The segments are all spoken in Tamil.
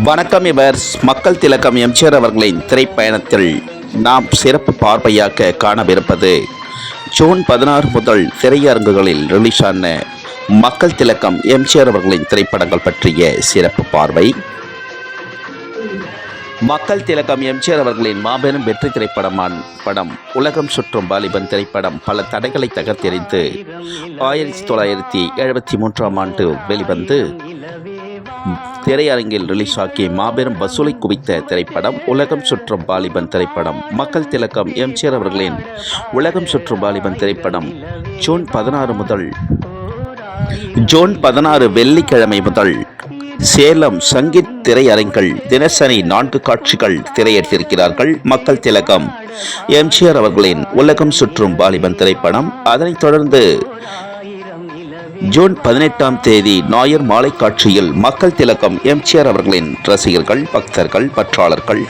வணக்கம் இவர் மக்கள் திலக்கம் எம்ஜிஆர் அவர்களின் திரைப்பயணத்தில் நாம் சிறப்பு பார்வையாக்க காணவிருப்பது ஜூன் பதினாறு முதல் திரையரங்குகளில் ரிலீஸான மக்கள் திலக்கம் எம்ஜிஆர் அவர்களின் திரைப்படங்கள் பற்றிய சிறப்பு பார்வை. மக்கள் திலகம் எம்ஜிஆர் அவர்களின் மாபெரும் வெற்றி திரைப்படமான படம் உலகம் சுற்றும் வாலிபன் திரைப்படம் பல தடைகளை தகர்த்தெறிந்து ஆயிரத்தி தொள்ளாயிரத்தி எழுபத்தி மூன்றாம் ஆண்டு வெளிவந்து திரையரங்கில் ரிலீஸ் ஆக்கி மாபெரும் வசூலை குவித்த திரைப்படம் உலகம் சுற்றும் வாலிபன் திரைப்படம் மக்கள் திலகம் எம்ஜிஆர் அவர்களின் உலகம் சுற்றும் வாலிபன் திரைப்படம் ஜூன் பதினாறு முதல் ஜூன் பதினாறு வெள்ளிக்கிழமை முதல் சேலம் சங்கீத் திரையரங்கில் தினசரி நான்கு காட்சிகள் திரையிட்டிருக்கிறார்கள் மக்கள் திலகம். எம்ஜிஆர் அவர்களின் உலகம் சுற்றும் வாலிபன் திரைப்படம் அதனைத் தொடர்ந்து ஜூன் பதினெட்டாம் தேதி ஞாயிறு மாலை காட்சியில் மக்கள் திலக்கம் எம்ஜிஆர் அவர்களின் ரசிகர்கள் பக்தர்கள் பற்றாளர்கள்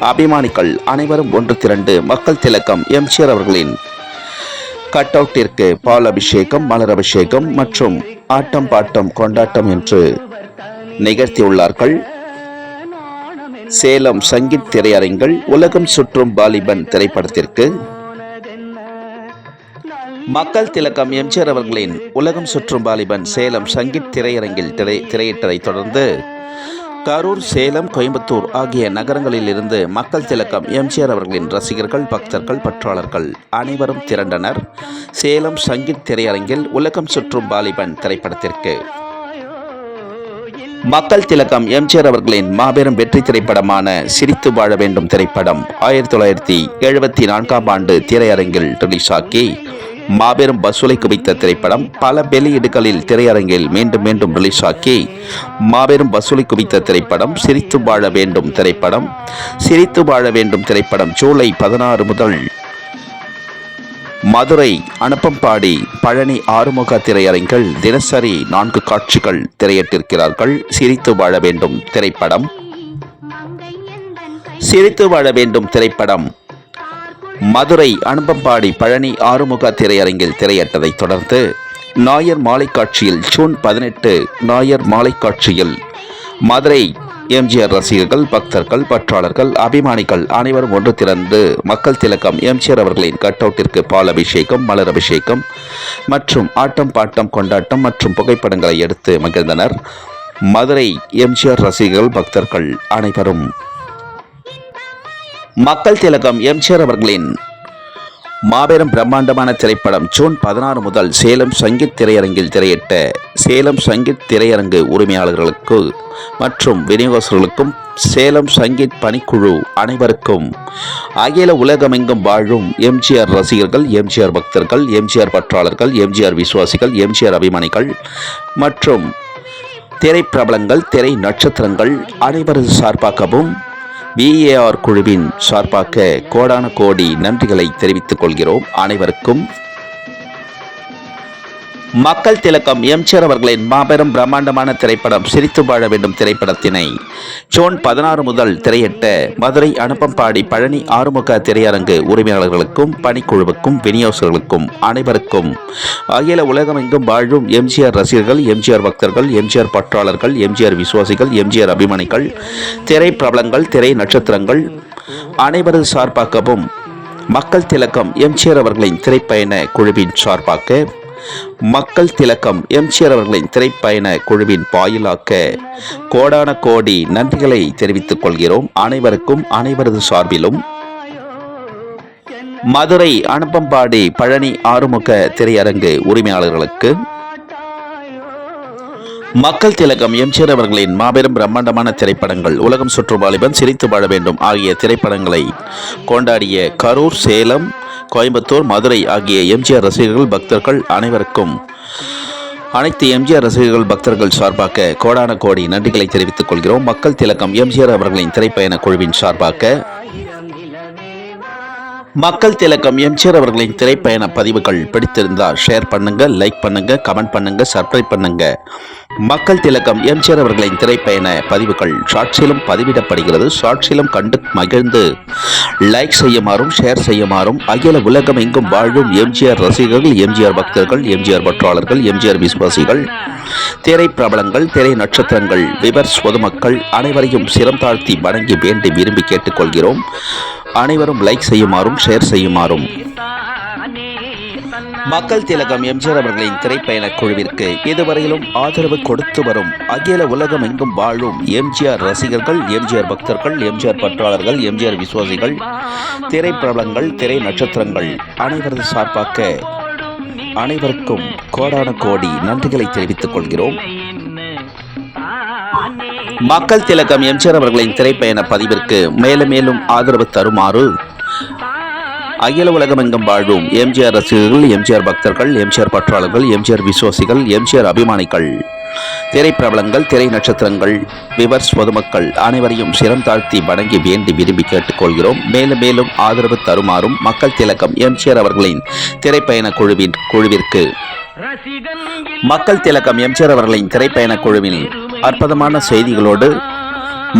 அபிமானிகள் அனைவரும் ஒன்று திரண்டு மக்கள் திலக்கம் எம்ஜிஆர் அவர்களின் கட் அவுட்டிற்கு பால் அபிஷேகம் மலர் அபிஷேகம் மற்றும் ஆட்டம் பாட்டம் கொண்டாட்டம் என்று நிகழ்த்தியுள்ளார்கள். சேலம் சங்கீத் திரையரங்கில் உலகம் சுற்றும் வாலிபன் திரைப்படத்திற்கு மக்கள் திலக்கம் எம்ஜிஆர் அவர்களின் உலகம் சுற்றும் வாலிபன் சேலம் சங்கீத் திரையரங்கில் திரை திரையிட்டதைத் தொடர்ந்து கரூர் சேலம் கோயம்புத்தூர் ஆகிய நகரங்களில் இருந்து மக்கள் திலக்கம் எம்ஜிஆர் அவர்களின் ரசிகர்கள் பக்தர்கள் பற்றாளர்கள் அனைவரும் திரண்டனர். சேலம் சங்கீத் திரையரங்கில் உலகம் சுற்றும் வாலிபன் திரைப்படத்திற்கு. மக்கள் திலக்கம் எம்ஜிஆர் அவர்களின் மாபெரும் வெற்றி திரைப்படமான சிரித்து வாழ வேண்டும் திரைப்படம் ஆயிரத்தி தொள்ளாயிரத்தி எழுபத்தி நான்காம் ஆண்டு திரையரங்கில் ரிலீஸ் ஆக்கி மாபெரும் வசூலை குவித்த திரைப்படம் பல வெளியீடுகளில் திரையரங்கில் மீண்டும் மீண்டும் ரிலீஸ் ஆக்கி மாபெரும் வசூலை குவித்த திரைப்படம் சிரித்து வாழ வேண்டும் திரைப்படம் சிரித்து வாழ வேண்டும் திரைப்படம் ஜூலை பதினாறு முதல். மதுரை அனுப்பம்பாடி பழனி ஆறுமுக திரையரங்கில் தினசரி நான்கு காட்சிகள் திரையிட்டிருக்கிறார்கள். சிரித்து வாழ வேண்டும் திரைப்படம். சிரித்து வாழ வேண்டும் திரைப்படம். மதுரை அனுப்பம்பாடி பழனி ஆறுமுக திரையரங்கில் திரையிட்டதைத் தொடர்ந்து நாயர் மாலை காட்சியில் ஜூன் பதினெட்டு நாயர் மாலை காட்சியில் மதுரை எம்ஜிஆர் ரசிகர்கள் பக்தர்கள் பற்றாளர்கள் அபிமானிகள் அனைவரும் ஒன்று திரண்டு மக்கள் திலக்கம் எம்ஜிஆர் அவர்களின் கட் அவுட்டிற்கு பால் அபிஷேகம் மலர் அபிஷேகம் மற்றும் ஆட்டம் பாட்டம் கொண்டாட்டம் மற்றும் புகைப்படங்களை எடுத்து மகிழ்ந்தனர். மதுரை எம்ஜிஆர் ரசிகர்கள் பக்தர்கள் அனைவரும் மக்கள் திலகம் எம்ஜிஆர் அவர்களின் மாபெரும் பிரம்மாண்டமான திரைப்படம் ஜூன் பதினாறு முதல் சேலம் சங்கீத் திரையரங்கில் திரையிட்ட சேலம் சங்கீத் திரையரங்கு உரிமையாளர்களுக்கு மற்றும் விநியோகஸ்தர்களுக்கும் சேலம் சங்கீத் பணிக்குழு அனைவருக்கும் அகில உலகமெங்கும் வாழும் எம்ஜிஆர் ரசிகர்கள் எம்ஜிஆர் பக்தர்கள் எம்ஜிஆர் பற்றாளர்கள் எம்ஜிஆர் விசுவாசிகள் எம்ஜிஆர் அபிமானிகள் மற்றும் திரைப்பிரபலங்கள் திரை நட்சத்திரங்கள் அனைவரது சார்பாகவும் விஏஆர் குழுவின் சார்பாக கோடான கோடி நன்றிகளை தெரிவித்துக் கொள்கிறோம். அனைவருக்கும் மக்கள் திலக்கம் எம்ஜிஆர் அவர்களின் மாபெரும் பிரம்மாண்டமான திரைப்படம் சிரித்து வாழ வேண்டும் திரைப்படத்தினை. ஜூன் பதினாறு முதல் திரையிட்ட. மதுரை அனுப்பம்பாடி பழனி ஆறுமுக திரையரங்கு உரிமையாளர்களுக்கும் பணிக்குழுவுக்கும் விநியோகர்களுக்கும் அனைவருக்கும். அகில உலகமெங்கும் வாழும் எம்ஜிஆர் ரசிகர்கள் எம்ஜிஆர் பக்தர்கள் எம்ஜிஆர் பற்றாளர்கள் எம்ஜிஆர் விசுவாசிகள் எம்ஜிஆர் அபிமானிகள் திரை பிரபலங்கள் திரை நட்சத்திரங்கள் அனைவரது சார்பாகவும் மக்கள் திலக்கம் எம்ஜிஆர் அவர்களின் திரைப்பயண குழுவின் சார்பாக மக்கள் திலக்கம் எம்ஜிஆர் அவர்களின் திரைப்பயண குழுவின் பாயிலாக்க கோடான கோடி நன்றிகளை தெரிவித்துக் கொள்கிறோம். அனைவருக்கும் அனைவரது சார்பிலும் மதுரை அனுப்பம்பாடி பழனி ஆறுமுக திரையரங்கு உரிமையாளர்களுக்கு மக்கள் திலகம் எம்ஜிஆர் அவர்களின் மாபெரும் பிரம்மாண்டமான திரைப்படங்கள் உலகம் சுற்று வாலிபன் சிரித்து வாழ வேண்டும் ஆகிய திரைப்படங்களை கொண்டாடிய கரூர் சேலம் கோயம்புத்தூர் மதுரை ஆகிய எம்ஜிஆர் ரசிகர்கள் பக்தர்கள் அனைவருக்கும் அனைத்து எம்ஜிஆர் ரசிகர்கள் பக்தர்கள் சார்பாக கோடான கோடி நன்றிகளை தெரிவித்துக் கொள்கிறோம். மக்கள் திலக்கம் எம்ஜிஆர் அவர்களின் திரைப்பயண குழுவின் சார்பாக மக்கள் திலக்கம் எம்ஜிஆர் அவர்களின் திரைப்பயண பதிவுகள் பிடித்திருந்தால் ஷேர் பண்ணுங்க லைக் பண்ணுங்க கமெண்ட் பண்ணுங்க சப்ஸ்கிரைப் பண்ணுங்க. மக்கள் திலக்கம் எம்ஜிஆர் அவர்களின் திரைப்பயண பதிவுகள் ஷார்ட்ஸிலும் பதிவிடப்படுகிறது. ஷார்ட்ஸிலும் கண்டு மகிழ்ந்து லைக் செய்யுமாறும் ஷேர் செய்யுமாறும் அகில உலகம் எங்கும் வாழும் எம்ஜிஆர் ரசிகர்கள் எம்ஜிஆர் பக்தர்கள் எம்ஜிஆர் பற்றாளர்கள் எம்ஜிஆர் விசுவாசிகள் திரை பிரபலங்கள் திரை நட்சத்திரங்கள் விவர்ஸ் பொதுமக்கள் அனைவரையும் சிரம் தாழ்த்தி வணங்கி வேண்டி விரும்பி கேட்டுக்கொள்கிறோம். அனைவரும் லைக் செய்யுமாறும் ஷேர் செய்யுமாறும். மக்கள் திலகம் எம்ஜிஆர் அவர்களின் திரைப்பயண குழுவிற்கு இதுவரையிலும் ஆதரவு கொடுத்து வரும் அகில உலகம் எங்கும் வாழும் எம்ஜிஆர் ரசிகர்கள் எம்ஜிஆர் பக்தர்கள் எம்ஜிஆர் பற்றாளர்கள் எம்ஜிஆர் விசுவாசிகள் திரை பிரபலங்கள் திரை நட்சத்திரங்கள் அனைவரது சார்பாக அனைவருக்கும் கோடான கோடி நன்றிகளை தெரிவித்துக் கொள்கிறோம். மக்கள் திலகம் எம்ஜிஆர் அவர்களின் திரைப்பயண பதிவிற்கு மேலும் மேலும் ஆதரவு தருமாறு அகில உலகமெங்கும் வாழும் எம்ஜிஆர் ரசிகர்கள் எம்ஜிஆர் பக்தர்கள் எம்ஜிஆர் பற்றாளர்கள் எம்ஜிஆர் விசுவாசிகள் எம்ஜிஆர் அபிமானிகள். திரைப்பிரபலங்கள் திரை நட்சத்திரங்கள் விவர்ஸ் பொதுமக்கள் அனைவரையும் சிரம் தாழ்த்தி வணங்கி வேண்டி விரும்பி கேட்டுக்கொள்கிறோம். மேலும் மேலும் ஆதரவு தருமாறும் மக்கள் திலகம் எம்ஜிஆர் அவர்களின் திரைப்பயண குழுவின் குழுவிற்கு. மக்கள் திலக்கம் எம்ஜிஆர் அவர்களின் திரைப்பயண குழுவின் அற்புதமான செய்திகளோடு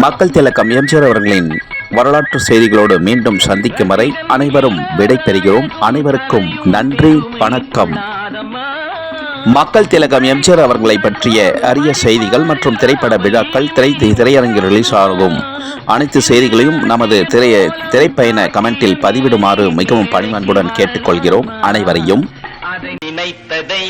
மக்கள் திலக்கம் எம்ஜிஆர் அவர்களின் வரலாற்று செய்திகளோடு மீண்டும் சந்திக்கும் வரை அனைவரும் விடை பெறுகிறோம். அனைவருக்கும் நன்றி வணக்கம். மக்கள் திலகம் எம்ஜிஆர் அவர்களை பற்றிய அரிய செய்திகள் மற்றும் திரைப்பட விழாக்கள் திரை திரையரங்கு ரிலீஸ் ஆகும். அனைத்து செய்திகளையும் நமது திரைய திரைப்பயண கமெண்டில் பதிவிடுமாறு மிகவும் பணிவன்புடன் கேட்டுக்கொள்கிறோம். அனைவரையும் நினைத்ததை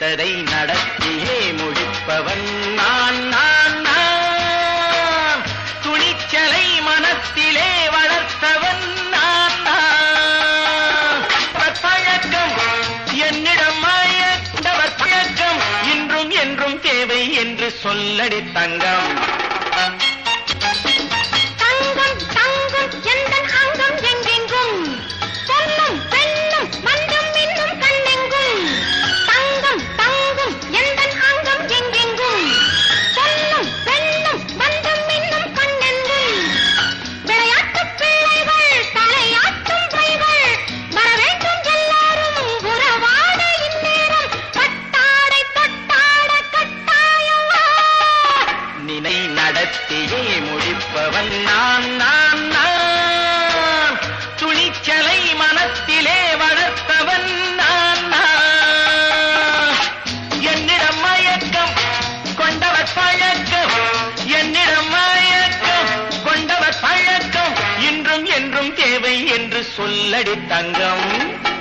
நினைத்ததை நடத்தியே முடிப்பவன் நான் நான் நான். துணிச்சலை மனத்திலே வளர்த்தவன் நான் நான். பழக்கம் என்னிடம் மயந்தவர் பழக்கம். இன்றும் என்றும் தேவை என்று சொல்லடி தங்கம். சொல்லடி தங்கம்.